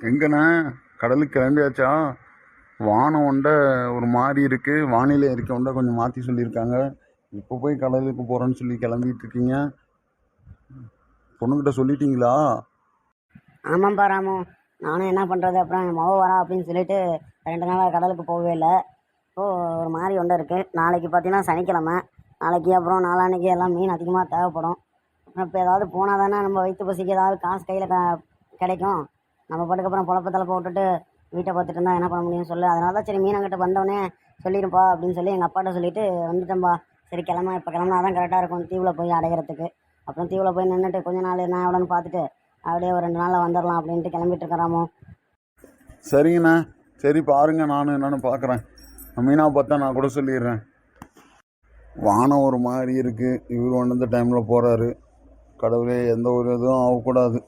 எங்கண்ணா? கடலுக்கு கிளம்பியாச்சா? வானம் ஒண்ட ஒரு மாதிரி இருக்குது வானிலை இருக்க ஒண்ட கொஞ்சம் மாற்றி சொல்லியிருக்காங்க. இப்போ போய் கடலுக்கு போகிறேன்னு சொல்லி கிளம்பிட்டு இருக்கீங்க. பொண்ணுக்கிட்ட சொல்லிட்டீங்களா? ஆமாம்ப்பா ராமு. நானும் என்ன பண்ணுறது அப்புறம் என் மொபைல் வரா அப்படின்னு சொல்லிட்டு ரெண்டு நாளாக கடலுக்கு போகவே இல்லை. இப்போது ஒரு மாதிரி ஒன்று இருக்குது நாளைக்கு பார்த்தீங்கன்னா சனிக்கிழமை. நாளைக்கு அப்புறம் நாளான்னைக்கு எல்லாம் மீன் அதிகமாக தேவைப்படும். இப்போ ஏதாவது போனால் தானே நம்ம வயிற்று பசிக்கு ஏதாவது காசு கையில் க கிடைக்கும். நம்ம பாட்டுக்கு அப்புறம் புழப்பத்தில் போட்டுட்டு வீட்டை பார்த்துட்டு இருந்தால் என்ன பண்ண முடியும் சொல்லு. அதனால தான் சரி மீனங்கிட்ட வந்தோடனே சொல்லிடுப்பா அப்படின்னு சொல்லி எங்கள் அப்பாட்ட சொல்லிவிட்டு வந்துட்டேன்ப்பா சரி கிளம்ப இப்போ கிளம்புனா தான் கரெக்டாக இருக்கும். தீவில் போய் அடைகிறதுக்கு அப்புறம் தீவில் போய் நின்றுட்டு கொஞ்ச நாள் என்ன எவ்வளோன்னு பார்த்துட்டு அப்படியே ஒரு ரெண்டு நாளில் வந்துடலாம் அப்படின்ட்டு கிளம்பிட்டு இருக்கிறாமோ. சரிங்கண்ணா. சரி பாருங்க நான் என்னன்னு பார்க்குறேன் மீனா பார்த்தா நான் கூட சொல்லிடுறேன். வானம் ஒரு மாதிரி இருக்குது இவர் ஒன்று இந்த டைமில் போகிறாரு கடவுளே எந்த ஒரு இதுவும் ஆகக்கூடாது.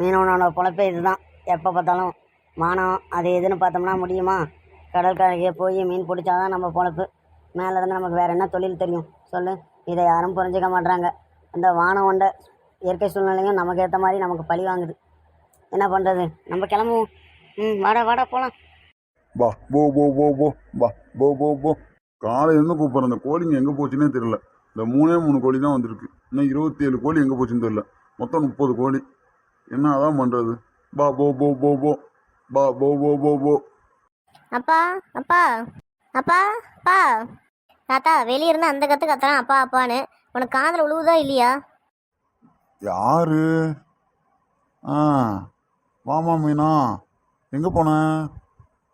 மீனவனோட பொழப்பே இதுதான். எப்போ பார்த்தாலும் வானம் அது எதுன்னு பார்த்தோம்னா முடியுமா? கடற்கரைக்கே போய் மீன் பிடிச்சாதான் நம்ம பொழப்பு. மேலே இருந்து நமக்கு வேறு என்ன தொழில் தெரியும்? சொல்லு. இதை யாரும் புரிஞ்சிக்க மாட்றாங்க. அந்த வானம் கொண்ட இயற்கை சூழ்நிலையும் நமக்கு ஏற்ற மாதிரி நமக்கு பழி வாங்குது. என்ன பண்ணுறது நம்ம கிளம்புவோம். ம் வாடா வாடா போகலாம் பா போ போ போ போ வா போ போ போ காலையிலேருந்து கூப்பிட்றேன். அந்த கோழிங்க எங்கே போச்சுன்னே தெரியல. இந்த மூணே மூணு கோழி தான் வந்திருக்கு. இன்னும் இருபத்தி ஏழு கோழி எங்கே போச்சுன்னு தெரியல. மொத்தம் முப்பது கோழி. என்ன அதான் பண்ணுறது பா போ போ போ போ. பா போ போ போ போ. அப்பா அப்பா. அப்பா அப்பா. தாத்தா வெளியே இருந்து அந்த கத்து கத்துறான். அப்பா அப்பான்னு. உனக்கு காதில் உழுவுதா இல்லையா? யாரு? ஆ வாமா மீனா. எங்கே போன?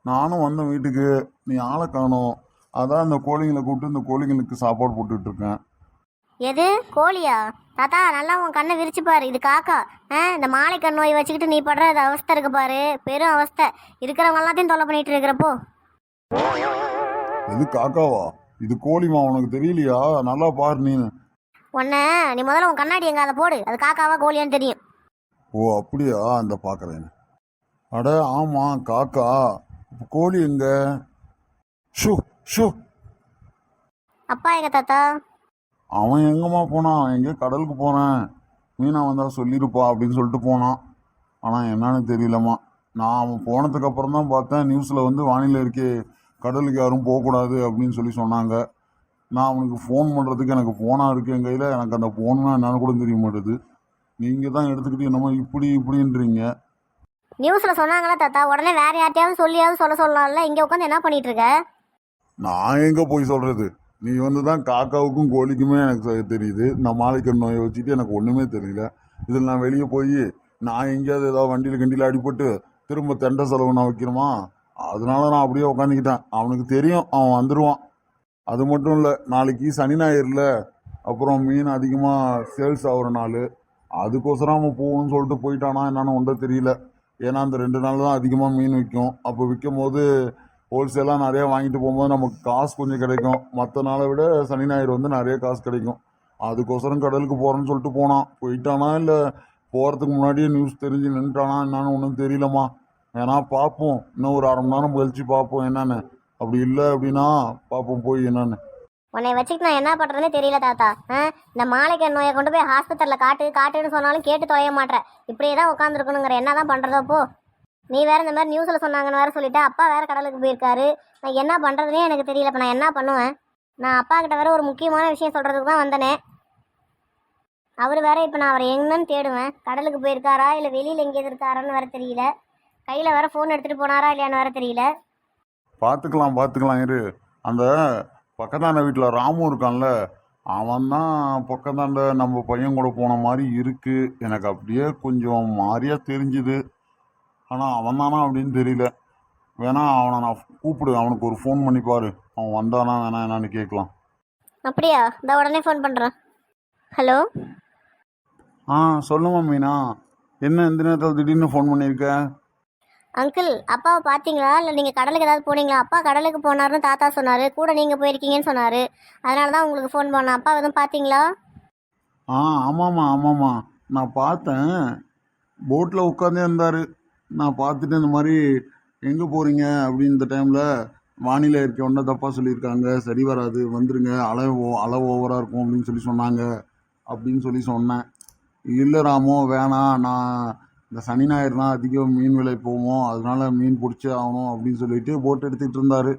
நானும் வந்தேன் வீட்டுக்கு. நீ ஆளை காணோம். அதான் இந்த கோழிங்களை கூப்பிட்டு இந்த கோழிங்களுக்கு சாப்பாடு போட்டுட்டு இருக்கேன். எது? கோழியா? தாத்தா நல்லா உன் கண்ணை விரிச்சு பாரு. இது காக்கா. ஆ இந்த மாலை கண் நோய் வச்சுக்கிட்டு நீ படுற இது அவஸ்தை இருக்கு பாரு. பெரும் அவஸ்தை. இருக்கிறவங்க எல்லாத்தையும் தொல்லை பண்ணிட்டு இருக்கிறப்போ இது காக்காவா? இது கோழிமா உனக்கு தெரியலையா? நல்லா பாரு நீ உன்னை நீ முதல்ல உன் கண்ணாடி எங்க? அதை போடு. அது காக்காவா கோழியான்னு தெரியும். ஓ அப்படியா? அந்த பார்க்குறேன் அட ஆமாம் காக்கா. கோழி எங்க? ஷூ ஷூ. அப்பா எங்க தாத்தா? அவன் எங்கம்மா போனான்? எங்கேயோ கடலுக்கு போனேன் மீனா வந்தா சொல்லியிருப்பா அப்படின்னு சொல்லிட்டு போனான். ஆனால் என்னன்னு தெரியலம்மா. நான் அவன் போனதுக்கு அப்புறம் தான் பார்த்தேன். நியூஸில் வந்து வானிலை இருக்கே கடலுக்கு யாரும் போகக்கூடாது அப்படின்னு சொல்லி சொன்னாங்க. நான் அவனுக்கு ஃபோன் பண்ணுறதுக்கு எனக்கு ஃபோனாக இருக்கு என் கையில். எனக்கு அந்த ஃபோனுனா என்னன்னு கூட தெரிய மாட்டேது. நீங்கள் தான் எடுத்துக்கிட்டு என்னமோ இப்படி இப்படின்றீங்க. நியூஸ்ல சொன்னாங்களா தாத்தா? உடனே வேற யார்ட்டையாவது சொல்லியாவது சொல்ல சொல்லலாம்ல இங்க உட்காந்து என்ன பண்ணிட்டு இருக்க? நான் எங்கே போய் சொல்கிறது நீ வந்து தான் காக்காவுக்கும் கோழிக்குமே எனக்கு தெரியுது. நான் மாலைக்கண் நோயை வச்சுட்டு எனக்கு ஒன்றுமே தெரியல. இதில் நான் வெளியே போய் நான் எங்கேயாவது ஏதாவது வண்டியில் கண்டியில் அடிபட்டு திரும்ப தெண்டை செலவு நான் வைக்கணுமா? அதனால நான் அப்படியே உட்காந்துக்கிட்டேன் அவனுக்கு தெரியும் அவன் வந்துடுவான் அது மட்டும் இல்லை நாளைக்கு சனி ஞாயிறுல அப்புறம் மீன் அதிகமாக சேல்ஸ் ஆகிற நாள். அதுக்கோசரம் அவன் போகணும்னு சொல்லிட்டு போயிட்டானா என்னன்னு ஒன்றும் தெரியல. ஏன்னா அந்த ரெண்டு நாள் தான் அதிகமாக மீன் விற்கும். அப்போ விற்கும் போது ஹோல்சேலாக நிறையா வாங்கிட்டு போகும்போது நமக்கு காசு கொஞ்சம் கிடைக்கும். மற்ற நாளை விட சனி ஞாயிறு வந்து நிறைய காசு கிடைக்கும். அதுக்கோசரம் கடலுக்கு போகிறேன்னு சொல்லிட்டு போனான். போயிட்டானா இல்லை போகிறதுக்கு முன்னாடியே நியூஸ் தெரிஞ்சு நின்றுட்டானா என்னன்னு ஒன்றும் தெரியலம்மா. ஏன்னா பார்ப்போம். இன்னும் ஒரு அரை மணி நேரம் கழிச்சு பார்ப்போம் என்னன்னு. அப்படி இல்லை அப்படின்னா பார்ப்போம் போய் என்னன்னு. உன்னை வச்சுக்கிட்டு நான் என்ன பண்ணுறதுனே தெரியல தாத்தா. ஆ? இந்த மாலைக்கு நோயை கொண்டு போய் ஹாஸ்பத்திரியில் காட்டு காட்டுன்னு சொன்னாலும் கேட்டு தொலைய மாட்டேன் இப்படியே தான் உட்காந்துருக்கணுங்கிற என்ன தான் பண்ணுறதோ போ. நீ வேற இந்த மாதிரி நியூஸ்ல சொன்னாங்கன்னு வேற சொல்லிட்டு. அப்பா வேற கடலுக்கு போயிருக்காரு. நான் என்ன பண்ணுறதுனே எனக்கு தெரியல. இப்ப நான் என்ன பண்ணுவேன்? நான் அப்பா கிட்ட வேற ஒரு முக்கியமான விஷயம் சொல்றதுக்கு தான் வந்தனே. அவர் வேற இப்போ நான் அவரை எங்கன்னு தேடுவேன். கடலுக்கு போயிருக்காரா? இல்லை வெளியில் எங்கேயாவது இருக்காரான்னு வேற தெரியல. கையில் வேற ஃபோன் எடுத்துகிட்டு போனாரா இல்லையான்னு வேற தெரியல. பார்த்துக்கலாம் பார்த்துக்கலாம். இரு. அந்த பக்கத்தாண்ட வீட்டில் ராமு இருக்கான்ல அவன் தான் பக்கத்தாண்ட நம்ம பையன் கூட போன மாதிரி இருக்கு. எனக்கு அப்படியே கொஞ்சம் மாறியா தெரிஞ்சுது. ஆனால் அவன் தானா அப்படின்னு தெரியல. வேணா அவனை நான் கூப்பிடு அவனுக்கு ஒரு ஃபோன் பண்ணி பாரு. அவன் வந்தானா வேணா என்னன்னு கேட்கலாம். அப்படியா? இந்த உடனே ஃபோன் பண்ணுறேன் ஹலோ ஆ சொல்லுமா மீனா என்ன இந்த நேரத்தில் திடீர்னு ஃபோன் பண்ணியிருக்க அங்கிள் அப்பாவை பார்த்தீங்களா இல்லை நீங்கள் கடலுக்கு ஏதாவது போனீங்களா? அப்பா கடலுக்கு போனாருன்னு தாத்தா சொன்னார். கூட நீங்கள் போயிருக்கீங்கன்னு சொன்னார். அதனால தான் உங்களுக்கு ஃபோன் பண்ணேன். அப்பா எதுவும் பார்த்தீங்களா ஆ ஆமாம்மா ஆமாம்மா. நான் பார்த்தேன். போட்டில் உட்காந்தே இருந்தார். நான் பார்த்துட்டு இந்த மாதிரி எங்கே போகிறீங்க அப்படின்னு இந்த டைமில் வானிலை இருக்க ஒன்றா தப்பாக சொல்லியிருக்காங்க. சரி வராது வந்துருங்க. அலை ஓ அலை ஓவராக இருக்கும் அப்படின்னு சொல்லி சொன்னாங்க. அப்படின்னு சொல்லி சொன்னேன். இல்லை ராமோ வேணாம் நான் இந்த சனி ஞாயிறுனா அதிகம் மீன் விலை போவோம். அதனால மீன் பிடிச்சே ஆகணும் அப்படின்னு சொல்லிட்டு போட் எடுத்துக்கிட்டு இருந்தார்.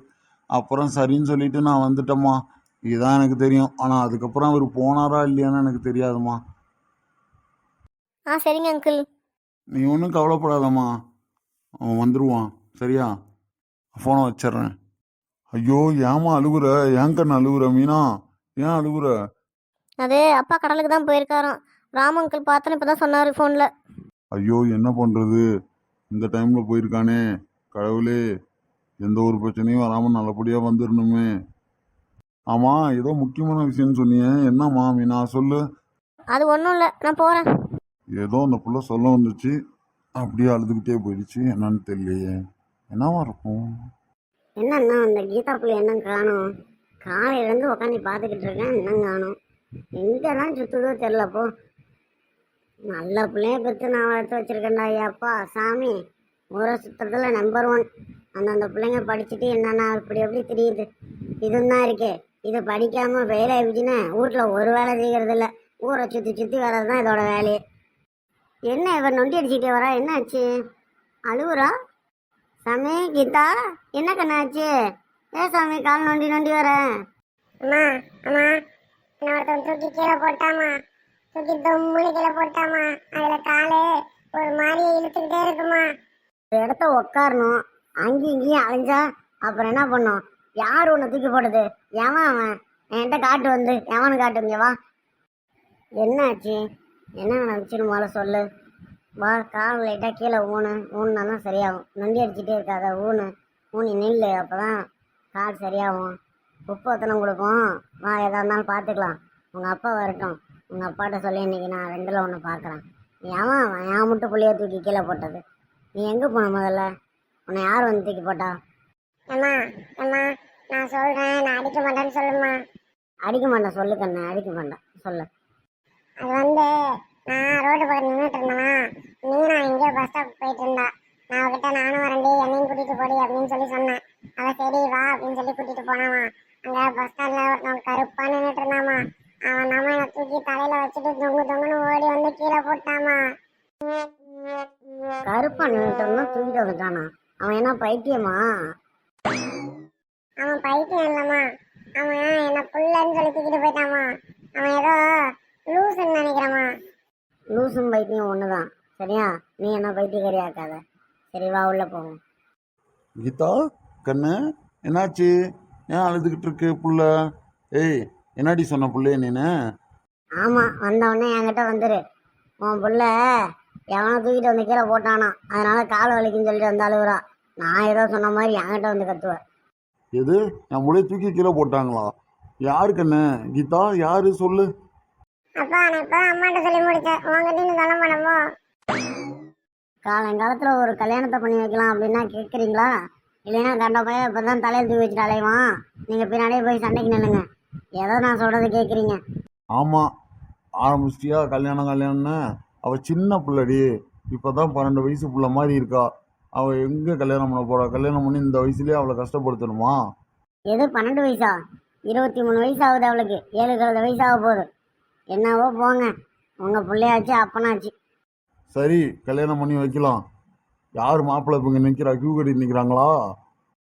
அப்புறம் சரின்னு சொல்லிட்டு நான் வந்துட்டேம்மா. இதுதான் எனக்கு தெரியும். ஆனால் அதுக்கப்புறம் அவர் போனாரா இல்லையான்னு எனக்கு தெரியாதும்மா. ஆ சரிங்க அங்கிள் நீ ஒன்றும் கவலைப்படாதம்மா. அவன் வந்துடுவான் சரியா? ஃபோனை வச்சிடுறேன். ஐயோ ஏம்மா அழுகுற? ஏன் கண்ணு அழுகுற மீனா? ஏன் அழுகுற? அது அப்பா கடலுக்கு தான் போயிருக்காராம். ராம் அங்கிள் பார்த்தேன்னு இப்போ தான் சொன்னார் ஃபோனில் ஐயோ என்ன பண்ணுறது இந்த டைமில் போயிருக்கானே. கடவுளே. எந்த ஒரு பிரச்சனையும் வராமல் நல்லபடியாக வந்துடணுமே ஆமாம் ஏதோ முக்கியமான விஷயம்னு சொன்னியே. என்னம்மா மீனா? சொல்லு. அது ஒன்றும் இல்லை. நான் போகிறேன் ஏதோ அந்த புள்ள சொல்ல வந்துச்சு. அப்படியே அழுதுகிட்டே போயிடுச்சு. என்னன்னு தெரியலையே. என்னவா இருக்கும்? என்னண்ணா அந்த கீதா பிள்ளை என்ன காணும்? காலையிலேருந்து உட்காந்து பார்த்துக்கிட்டு இருக்கேன். என்ன காணும்? எங்கே தான் சுற்றுதோ தெரிலப்போ நல்ல பிள்ளைய பெற்று நான் வளர்த்து வச்சிருக்கேன்டா ஐயாப்பா சாமி ஊரை சுற்றுறதுல நம்பர் ஒன் அந்தந்த பிள்ளைங்க படிச்சுட்டு என்னென்ன இப்படி எப்படி தெரியுது? இதுவும் தான் இருக்கே. இது படிக்காமல் வேலை ஆயிடுச்சுன்னா வீட்டில் ஒரு வேலை செய்கிறது இல்லை ஊரை சுற்றி சுற்றி வர்றது தான் இதோட வேலையே. என்ன இவர் நொண்டி அடிச்சுட்டே வரா? என்ன ஆச்சு அழுவுறா? சாமி கீதா என்ன கண்ணாச்சு? ஏ சாமி கால் நொண்டி நொண்டி வர. அம்மா அம்மா என்ன ஒருத்தன் தூக்கி கீழே போட்டாமா? தூக்கி தொம்முனு கீழே போட்டாமா? அதுல காலு ஒரு மாதிரி இழுத்துக்கிட்டே இருக்குமா? ஒரு இடத்த உட்காரணும் அங்கேயும் இங்கேயும் அலைஞ்சா அப்புறம் என்ன பண்ணும்? யார் உன்னை தூக்கி போடுது? எவன் அவன்? என்கிட்ட காட்டு வந்து எவனு காட்டு இங்க வா. என்னாச்சு? என்ன நடந்துச்சுன்னு முதல்ல சொல்லு. வா கால் லைட்டாக கீழே ஊனு. ஊன்னா தான் சரியாகும். நொண்டி அடிச்சுட்டே இருக்காத ஊனு. ஊனி நில்லு அப்போ தான் கால் சரியாகும். உப்பு ஒத்தனம் கொடுப்போம்? வா எதா இருந்தாலும் பார்த்துக்கலாம். உங்கள் அப்பா வரட்டும். உங்கள் அப்பாட்ட சொல்லி இன்னைக்கு நான் ரெண்டில் ஒன்று பார்க்குறேன். ஏன் என் முட்டை புள்ளைய தூக்கி கீழே போட்டது. நீ எங்கே போன முதல்ல? உன்னை யார் வந்து தூக்கி போட்டா? அம்மா அம்மா நான் சொல்றேன் நான் அடிக்க மாட்டேன்னு சொல்லுமா அடிக்க மாட்டேன் சொல்லு கண்ணு அடிக்க மாட்டேன். சொல்லு. அது வந்து நான் ரோடு பக்கம் நின்றுட்டு இருந்தேனா மீனா எங்கேயோ பஸ் ஸ்டாப் போயிட்டு இருந்தா. நான் அவகிட்ட நானும் வரண்டி என்னையும் கூட்டிட்டு போடி அப்படின்னு சொல்லி சொன்னேன். அவ சரி வா அப்படின்னு சொல்லி கூட்டிட்டு போனாமா. அங்க பஸ் ஸ்டாண்ட்ல ஒருத்தன் கருப்பா நின்றுட்டு இருந்தாமா. அவன் நம்ம என்னை தூக்கி தலையில வச்சுட்டு தொங்கு தொங்குன்னு ஓடி வந்து கீழே போட்டாமா. கருப்பா நின்றுட்டோம்னா தூக்கிட்டு வந்துட்டானா. அவன் என்ன பைத்தியமா? அவன் பைத்தியம் இல்லம்மா. அவன் என்ன புள்ளன்னு சொல்லி தூக்கிட்டு போயிட்டாமா. அவன் ஏதோ லூசும் பைத்தியம் ஒன்று தான் சரியா? நீ என்ன பைத்தியக்காரியாக்காத. சரி வா உள்ள போவோம். கீதா கண்ணு என்னாச்சு? ஏன் அழுதுகிட்டு இருக்கு புள்ள? ஏய் என்னடி சொன்ன புள்ளைய நீனு? ஆமாம் வந்தவொடனே என்கிட்ட வந்துரு. உன் புள்ள எவனை தூக்கிட்டு வந்து கீழே போட்டானா. அதனால கால் வலிக்குன்னு சொல்லிட்டு வந்து அழுகுறா. நான் ஏதோ சொன்ன மாதிரி என்கிட்ட வந்து கத்துவேன் எது? என் புள்ளைய தூக்கி கீழே போட்டாங்களா? யாரு கண்ணு? கீதா யாரு? சொல்லு. அப்பா நான் இப்பதான் அம்மாட்ட சொல்லி முடிச்சேன். உங்ககிட்ட இன்னும் சொல்ல மாட்டோமோ காலங்காலத்தில் ஒரு கல்யாணத்தை பண்ணி வைக்கலாம் அப்படின்னா கேட்குறீங்களா இல்லைன்னா கண்ட பையன் இப்போ தான் தலையில் தூக்கி வச்சுட்டு அலைவான். நீங்கள் பின்னாடியே போய் சண்டைக்கு நில்லுங்க. ஏதோ நான் சொல்கிறது கேட்குறீங்க ஆமாம் ஆரம்பிச்சிட்டியா கல்யாணம் கல்யாணம்னு? அவள் சின்ன பிள்ளடி. இப்போ தான் பன்னெண்டு வயசு புள்ள மாதிரி இருக்கா. அவள் எங்கே கல்யாணம் பண்ண போறா? கல்யாணம் பண்ணி இந்த வயசுலேயே அவளை கஷ்டப்படுத்தணுமா? எது பன்னெண்டு வயசா? இருபத்தி மூணு வயசு ஆகுது அவளுக்கு. ஏழு கழுத வயசு ஆக போகுது. என்னவோ போங்க. உங்கள் பிள்ளையாச்சு அப்பனாச்சு. சரி கல்யாணம் பண்ணி வைக்கலாம். யார் மாப்பிள்ளை இப்போ இங்கே நிற்கிறா கியூ கட்டி நிற்கிறாங்களா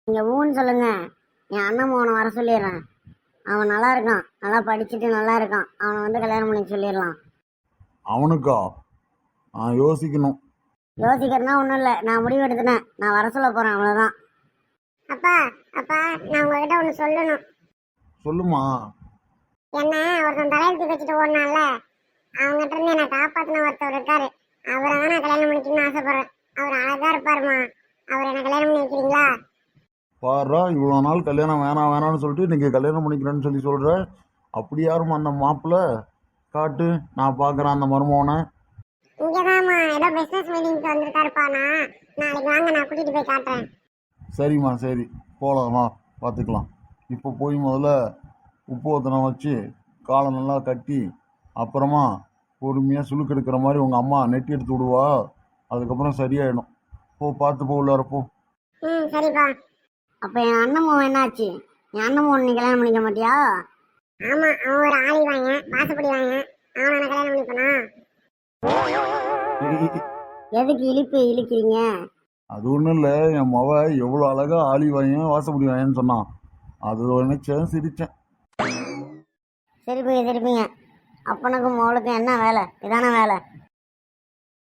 நீங்கள் ஊன்னு சொல்லுங்க. என் அண்ணன் மோனை வர சொல்லிடுறேன். அவன் நல்லா இருக்கான். நல்லா படிச்சுட்டு நல்லா இருக்கான். அவனை வந்து கல்யாணம் பண்ணி சொல்லிடலாம். அவனுக்கா? நான் யோசிக்கணும். யோசிக்கிறதுனா ஒன்றும் இல்லை. நான் முடிவு எடுத்துட்டேன். நான் வர சொல்ல போகிறேன் அவ்வளோதான் அப்பா அப்பா நான் உங்ககிட்ட ஒன்று சொல்லணும். சொல்லுமா? என்ன ஒருத்தன் தலையெழுத்து வச்சுட்டு ஓடினால அவங்ககிட்ட இருந்து என்னை காப்பாத்தின ஒருத்தர் இருக்காரு. அவரை தான் நான் கல்யாணம் பண்ணிக்கணும்னு ஆசைப்படுறேன். அவர் அழகா இருப்பாருமா. அவர் என்ன கல்யாணம் பண்ணி வைக்கிறீங்களா? பாரா இவ்வளோ நாள் கல்யாணம் வேணாம் வேணாம்னு சொல்லிட்டு இன்னைக்கு கல்யாணம் பண்ணிக்கிறேன்னு சொல்லி சொல்கிற அப்படி யாரும் அந்த மாப்பிள்ளை? காட்டு நான் பார்க்குறேன் அந்த மருமகனை. இங்கதாம்மா. ஏதோ பிசினஸ் மீட்டிங்க்கு வந்திருக்காருப்பா. நான் நாளைக்கு வாங்க நான் கூட்டிட்டு போய் காட்டுறேன். சரிம்மா சரி. போகலாம் வா. பார்த்துக்கலாம். இப்போ போய் முதல்ல உப்பு ஒத்தனம் வச்சு காலை நல்லா கட்டி அப்புறமா பொறுமையாக சுளுக்கு எடுக்கிற மாதிரி உங்கள் அம்மா நெட்டி எடுத்து விடுவா. அதுக்கப்புறம் சரியாயிடும். போ பார்த்து போ உள்ளார போ. ம் சரிப்பா. அப்போ என் அண்ணன் என்னாச்சு? என் அண்ணன் நீ கல்யாணம் பண்ணிக்க மாட்டியா? ஆமா அவன் ஒரு ஆளி வாங்க வாசப்படி வாங்க அவனை கல்யாணம் பண்ணிப்பனா? எதுக்கு இழிப்பு இழிக்கிறீங்க? அது ஒன்றும் இல்லை. என் மவ எவ்வளோ அழகா ஆளி வாயன் வாசப்படி வாயன்னு சொன்னான். அது நினைச்சேன் சிரிச்சேன். சிரிப்பீங்க திருப்பிங்க அப்பனுக்கும் மோளுக்கும் என்ன வேலை? இதான வேலை.